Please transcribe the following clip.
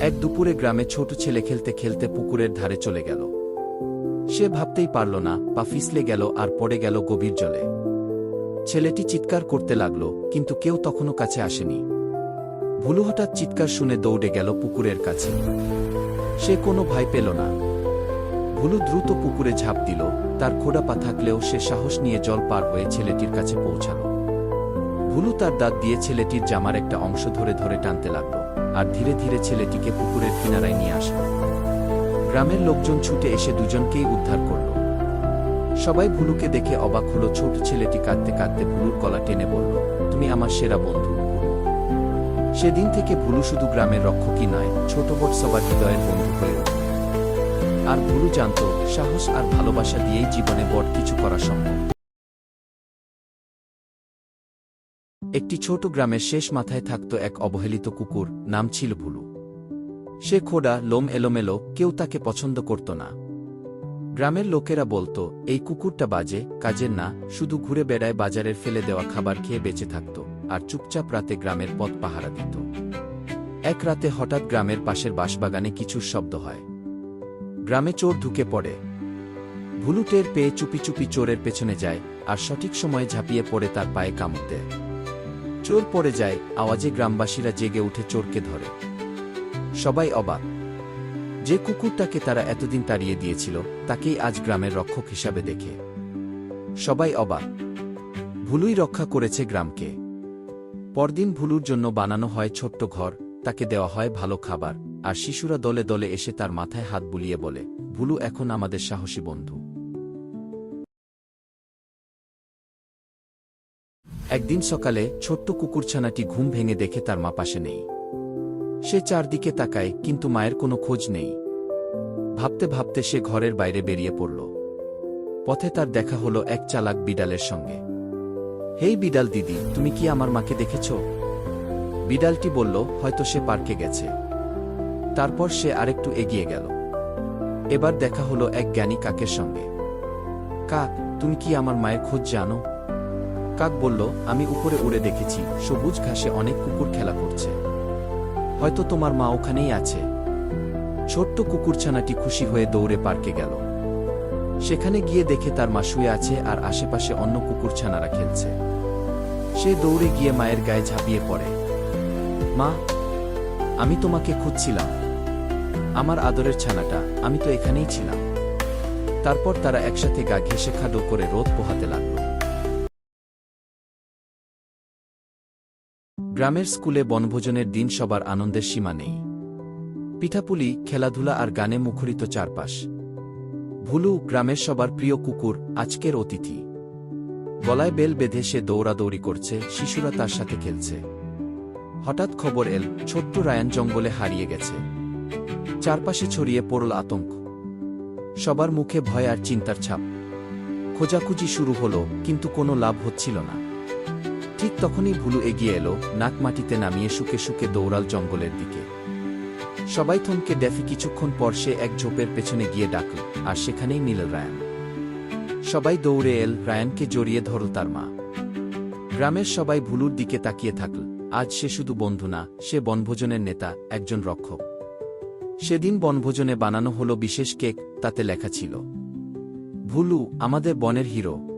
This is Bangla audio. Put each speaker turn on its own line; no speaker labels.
এক দুপুরে গ্রামে ছোট ছেলে খেলতে খেলতে পুকুরের ধারে চলে গেল। সে ভাবতেই পারল না, পা ফিসলে গেল আর পড়ে গেল গভীর জলে। ছেলেটি চিৎকার করতে লাগল, কিন্তু কেউ তখনও কাছে আসেনি। ভুলু হঠাৎ চিৎকার শুনে দৌড়ে গেল পুকুরের কাছে। সে কোনো ভয় পেল না। ভুলু দ্রুত পুকুরে ঝাঁপ দিল, তার খোড়া পা থাকলেও সে সাহস নিয়ে জল পার হয়ে ছেলেটির কাছে পৌঁছাল। ভুলু তার দাঁত দিয়ে ছেলেটির জামার একটা অংশ ধরে ধরে টানতে লাগল। আর ধীরে ধীরে ছেলেটিকে পুকুরের কিনারায় নিয়ে আসল গ্রামের লোকজন ছুটে এসে দুজনকেই উদ্ধার করল। সবাই ভুলুকে দেখে অবাক হলো, ছোট ছেলেটি কাঁদতে কাঁদতে ভুলুর গলা টেনে বলল, তুমি আমার সেরা বন্ধু। সেদিন থেকে ভুলু শুধু গ্রামের রক্ষকই নয়, ছোট বড় সবার হৃদয়ের বন্ধু হয়ে উঠল আর ভুলু জানত, সাহস আর ভালোবাসা দিয়েই জীবনে বড় কিছু করা সম্ভব। একটি ছোট গ্রামের শেষ মাথায় থাকত এক অবহেলিত কুকুর, নাম ছিল ভুলু। সে খোড়া, লোম এলোমেলো, কেউ তাকে পছন্দ করত না। গ্রামের লোকেরা বলতো, এই কুকুরটা বাজে, কাজের না, শুধু ঘুরে বেড়ায় বাজারের ফেলে দেওয়া খাবার খেয়ে বেঁচে থাকত, আর চুপচাপ রাতে গ্রামের পথ পাহারা দিত। এক রাতে হঠাৎ গ্রামের পাশের বাঁশবাগানে কিছুর শব্দ হয়। গ্রামে চোর ঢুকে পড়ে। ভুলু টের পেয়ে চুপি চুপি চোরের পেছনে যায়, আর সঠিক সময়ে ঝাঁপিয়ে পড়ে তার পায়ে কামড় দেয়। চোর পড়ে যায়, আওয়াজে গ্রামবাসীরা জেগে উঠে চোরকে ধরে। সবাই অবাক। যে কুকুরটাকে তারা এতদিন তাড়িয়ে দিয়েছিল, তাকেই আজ গ্রামের রক্ষক হিসাবে দেখে। সবাই অবাক। ভুলুই রক্ষা করেছে গ্রামকে। পরদিন ভুলুর জন্য বানানো হয় ছোট্ট ঘর, তাকে দেওয়া হয় ভালো খাবার, আর শিশুরা দলে দলে এসে তার মাথায় হাত বুলিয়ে বলে, ভুলু, এখন আমাদের সাহসী বন্ধু। একদিন সকালে ছোট্ট কুকুরছানাটি ঘুম ভেঙে দেখে তার মা পাশে নেই। সে চারদিকে তাকায়, কিন্তু মায়ের কোনো খোঁজ নেই। ভাবতে ভাবতে সে ঘরের বাইরে বেরিয়ে পড়ল। পথে তার দেখা হলো এক চালাক বিড়ালের সঙ্গে। হেই বিড়াল দিদি, তুমি কি আমার মাকে দেখেছ? বিড়ালটি বলল, হয়তো সে পার্কে গেছে। তারপর সে আরেকটু এগিয়ে গেল। এবার দেখা হলো এক জ্ঞানী কাকের সঙ্গে। কাক, তুমি কি আমার মায়ের খোঁজ জানো? কাক বলল, আমি উপরে উড়ে দেখেছি, সবুজ ঘাসে অনেক কুকুর খেলা করছে। হয়তো তোমার মা ওখানেই আছে। ছোট্ট কুকুরছানাটি খুশি হয়ে দৌড়ে পার্কে গেল। সেখানে গিয়ে দেখে তার মা শুয়ে আছে আর আশেপাশে অন্য কুকুরছানারা খেলছে। সে দৌড়ে গিয়ে মায়ের গায়ে ঝাঁপিয়ে পড়ে। মা, আমি তোমাকে খুঁজছিলাম। আমার আদরের ছানাটা, আমি তো এখানেই ছিলাম। তারপর তারা একসাথে গা ঘেসে খাদো করে রোদ পোহাতে লাগল। গ্রামের স্কুলে বনভোজনের দিন সবার আনন্দের সীমা নেই। পিঠাপুলি, খেলাধুলা আর গানে মুখরিত চারপাশ। ভুলু, গ্রামের সবার প্রিয় কুকুর, আজকের অতিথি। গলায় বেল বেঁধে সে দৌড়াদৌড়ি করছে, শিশুরা তার সাথে খেলছে। হঠাৎ খবর এল, ছোট্ট রায়ান জঙ্গলে হারিয়ে গেছে। চারপাশে ছড়িয়ে পড়ল আতঙ্ক। সবার মুখে ভয় আর চিন্তার ছাপ। খোঁজাখুঁজি শুরু হলো, কিন্তু কোনো লাভ হচ্ছিল না। ঠিক তখনই ভুলু এগিয়ে এলো, নাক মাটিতে নামিয়ে শুকে শুকে দৌড়াল জঙ্গলের দিকে। সবাই থমকে ডেফি কিছুক্ষণ পর সে এক ঝোপের পেছনে গিয়ে ডাকল, আর সেখানেই নিল রায়ান। সবাই দৌড়ে এল, রায়ানকে জড়িয়ে ধরল তার মা। গ্রামের সবাই ভুলুর দিকে তাকিয়ে থাকল, আজ সে শুধু বন্ধু না, সে বনভোজনের নেতা, একজন রক্ষক। সেদিন বনভোজনে বানানো হলো বিশেষ কেক, তাতে লেখা ছিল, ভুলু, আমাদের বনের হিরো।